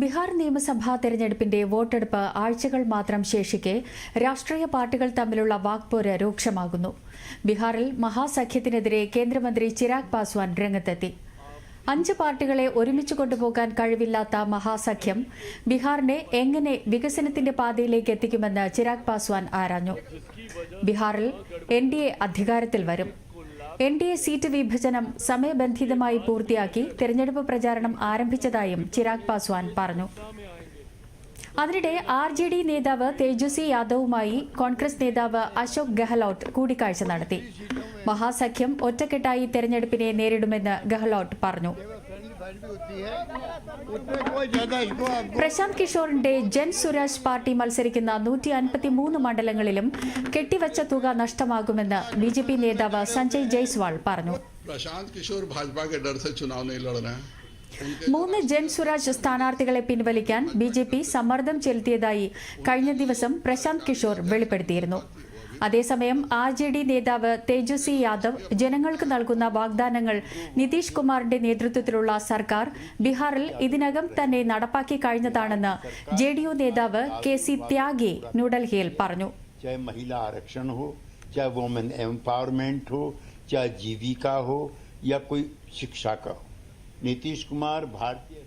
ബീഹാർ നിയമസഭാ തെരഞ്ഞെടുപ്പിന്റെ വോട്ടെടുപ്പ് ആഴ്ചകൾ മാത്രം ശേഷിക്കെ രാഷ്ട്രീയ പാർട്ടികൾ തമ്മിലുള്ള വാക്പോര് രൂക്ഷമാകുന്നു. ബീഹാറിൽ മഹാസഖ്യത്തിനെതിരെ കേന്ദ്രമന്ത്രി ചിരാഗ് പാസ്വാൻ രംഗത്തെത്തി. അഞ്ച് പാർട്ടികളെ ഒരുമിച്ച് കൊണ്ടുപോകാൻ കഴിവില്ലാത്ത മഹാസഖ്യം ബീഹാറിനെ എങ്ങനെ വികസനത്തിന്റെ പാതയിലേക്ക് എത്തിക്കുമെന്ന് ചിരാഗ് പാസ്വാൻ ആരാഞ്ഞു. ബീഹാറിൽ എൻ ഡി എ അധികാരത്തിൽ വരും. എൻ ഡി എ സീറ്റ് വിഭജനം സമയബന്ധിതമായി പൂർത്തിയാക്കി തെരഞ്ഞെടുപ്പ് പ്രചാരണം ആരംഭിച്ചതായും ചിരാഗ് പാസ്വാൻ പറഞ്ഞു. അതിനിടെ ആർ ജെ ഡി നേതാവ് തേജസ്വി യാദവുമായി കോൺഗ്രസ് നേതാവ് അശോക് ഗെഹ്ലോട്ട് കൂടിക്കാഴ്ച നടത്തി. മഹാസഖ്യം ഒറ്റക്കെട്ടായി തെരഞ്ഞെടുപ്പിനെ നേരിടുമെന്ന് ഗെഹ്ലോട്ട് പറഞ്ഞു. പ്രശാന്ത് കിഷോറിന്റെ ജൻ സുരാജ് പാർട്ടി മത്സരിക്കുന്ന നൂറ്റി അൻപത്തിമൂന്ന് മണ്ഡലങ്ങളിലും കെട്ടിവച്ച തുക നഷ്ടമാകുമെന്ന് ബി ജെ പി നേതാവ് സഞ്ജയ് ജയ്സ്വാൾ പറഞ്ഞു. പ്രശാന്ത് കിഷോർ മൂന്ന് ജൻ സുരാജ് സ്ഥാനാർത്ഥികളെ പിൻവലിക്കാൻ ബി ജെ പി സമ്മർദ്ദം ചെലുത്തിയതായി കഴിഞ്ഞ ദിവസം പ്രശാന്ത് കിഷോർ വെളിപ്പെടുത്തിയിരുന്നു. അതേസമയം ആർ ജെ ഡി നേതാവ് തേജസ്വി യാദവ് ജനങ്ങൾക്ക് നൽകുന്ന വാഗ്ദാനങ്ങൾ നിതീഷ് കുമാറിന്റെ നേതൃത്വത്തിലുള്ള സർക്കാർ ബീഹാറിൽ ഇതിനകം തന്നെ നടപ്പാക്കി കഴിഞ്ഞതാണെന്ന് ജെ ഡി യു നേതാവ് കെ സി ത്യാഗെ ന്യൂഡൽഹിയിൽ പറഞ്ഞു चाहे महिला आरक्षण हो चाहे वुमेन एम्पावरमेंट हो चाहे जीविका हो या कोई शिक्षा का हो नीतीश कुमार भारतीय